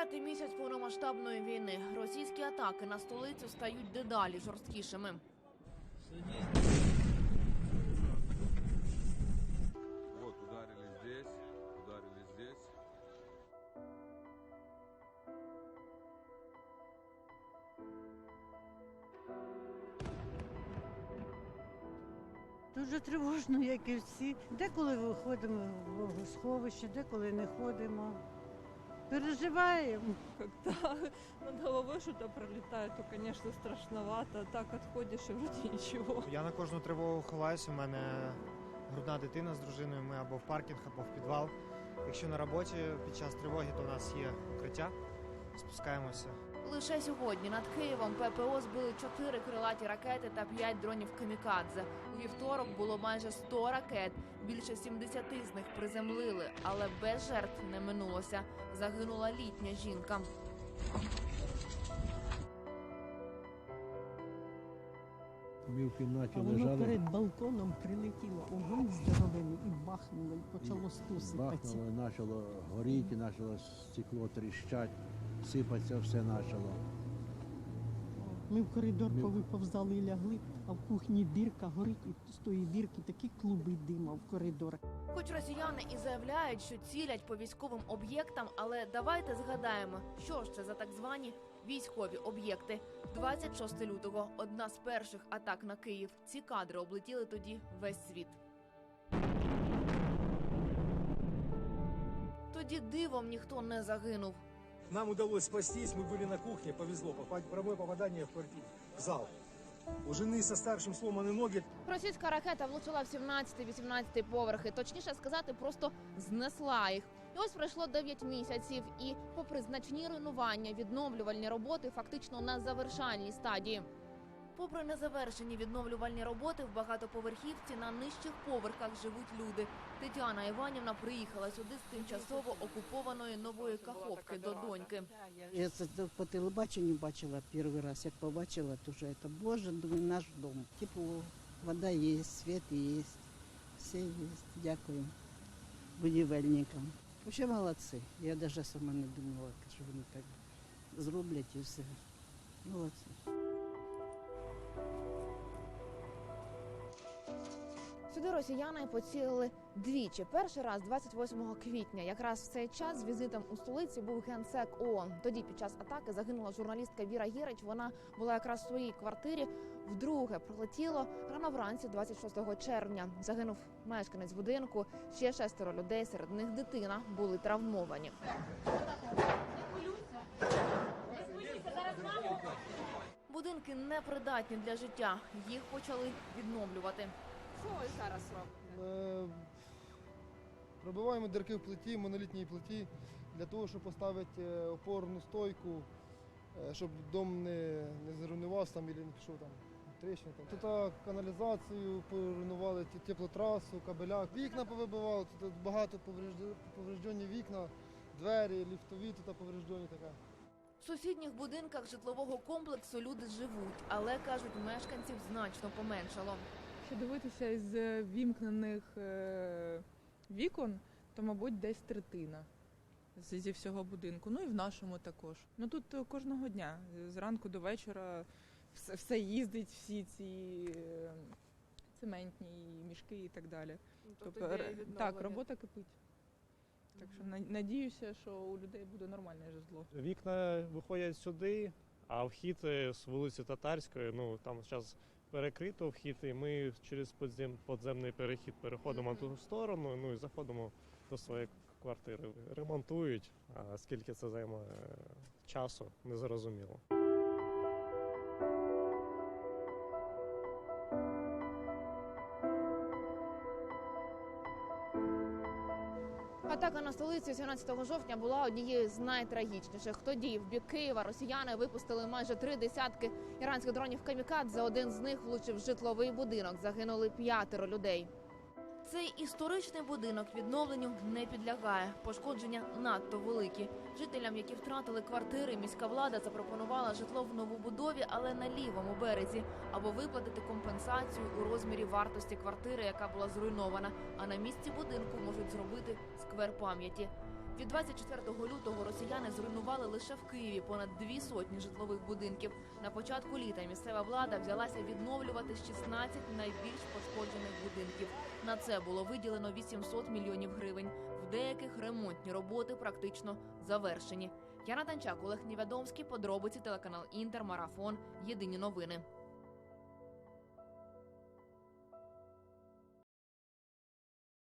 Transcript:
П'ятий місяць повномасштабної війни. Російські атаки на столицю стають дедалі жорсткішими. Вот, ударили здесь, ударили здесь. Дуже тривожно, як і всі. Деколи виходимо в богосховище, деколи не ходимо. Переживаємо. Когда над головой что-то пролетает, то, конечно, страшновато. Так отходишь и вроде ничего. Я на кожну тривогу ховаюся. У мене грудна дитина з дружиною. Ми або в паркінг, або в підвал. Якщо на роботі під час тривоги, то у нас є укриття. Спускаємося. Лише сьогодні над Києвом ППО збили чотири крилаті ракети та п'ять дронів камікадзе. У вівторок було майже 100 ракет. Більше 70 з них приземлили, але без жертв не минулося. Загинула літня жінка. Ми в кімнаті А воно перед балконом прилетіло огонь здоровений і бахнуло, і почало стусипатися. бахнуло, почало горіти, почало стекло тріщать, сипатися все почало. Ми в коридор Ми- повиповзали і лягли, а в кухні дірка горить, і з тої дірки такі клуби дима в коридорах. Хоч росіяни і заявляють, що цілять по військовим об'єктам, але давайте згадаємо, що ж це за так звані військові об'єкти. 26 лютого одна з перших атак на Київ. Ці кадри облетіли тоді весь світ. Тоді дивом ніхто не загинув. Нам удалось спастись, мы были на кухне, повезло, попасть, прямое попадание в квартиру, в зал. У жены со старшим сломаны ноги, Російська ракета влучила в 17-18 поверхи. Точніше сказати, просто знесла їх. І ось пройшло 9 місяців, і, попри значні руйнування, відновлювальні роботи фактично на завершальній стадії. Попри незавершені відновлювальні роботи, в багатоповерхівці на нижчих поверхах живуть люди. Тетяна Іванівна приїхала сюди з тимчасово окупованої нової каховки до доньки. Я це по телебаченню бачила перший раз. Як побачила, то вже це, боже, думаю, наш дом. Тепло, вода є, світ є, все є. Дякую будівельникам. Взагалі молодці. Я навіть сама не думала, що вони так зроблять і все. Молодці. Сюди росіяни поцілили двічі. Перший раз 28 квітня. Якраз в цей час з візитом у столиці був генсек ООН. Тоді під час атаки загинула журналістка Віра Гірич. Вона була якраз в своїй квартирі. Вдруге прилетіло рано вранці, 26 червня. Загинув мешканець будинку. Ще шестеро людей, серед них дитина, були травмовані. Будинки непридатні для життя. Їх почали відновлювати. Що ви зараз робите? Е, Пробиваємо дірки в плиті, монолітній плиті, для того, щоб поставити е, опорну стойку, е, щоб дом не, не зруйнувався там, або не пішов там тріщини. Там. Тут каналізацію поруйнували, ті- теплотрасу, кабеля, вікна повибивали, тут багато повреждені вікна, двері, ліфтові тут повреждені таке. В сусідніх будинках житлового комплексу люди живуть, але кажуть, мешканців значно поменшало. Якщо дивитися із е, вімкнених е, вікон, то, мабуть, десь третина зі всього будинку. Ну і в нашому також. Ну тут е, кожного дня, зранку до вечора, все, все їздить, всі ці цементні мішки і так далі. Тобто, ре- так, робота кипить. Так що надіюся, що у людей буде нормальне житло. Вікна виходять сюди, а вхід з вулиці Татарської, ну там зараз перекрито вхід, і ми через подзем, подземний перехід переходимо на ту сторону, ну і заходимо до своєї квартири. Ремонтують, а скільки це займе е, часу, незрозуміло. Атака на столицю 17 жовтня була однією з найтрагічніших. Тоді в бік Києва росіяни випустили майже три десятки іранських дронів камікадзе. Один з них влучив житловий будинок. Загинули п'ятеро людей. Цей історичний будинок відновленню не підлягає. Пошкодження надто великі. Жителям, які втратили квартири, міська влада запропонувала житло в новобудові, але на лівому березі, або виплатити компенсацію у розмірі вартості квартири, яка була зруйнована. А на місці будинку можуть зробити сквер пам'яті. Від 24 лютого росіяни зруйнували лише в Києві понад дві сотні житлових будинків. На початку літа місцева влада взялася відновлювати 16 найбільш пошкоджених будинків. На це було виділено 800 мільйонів гривень. В деяких ремонтні роботи практично завершені. Яна Танчак, Олег Невядомський, подробиці телеканал Інтер, Марафон. Єдині новини.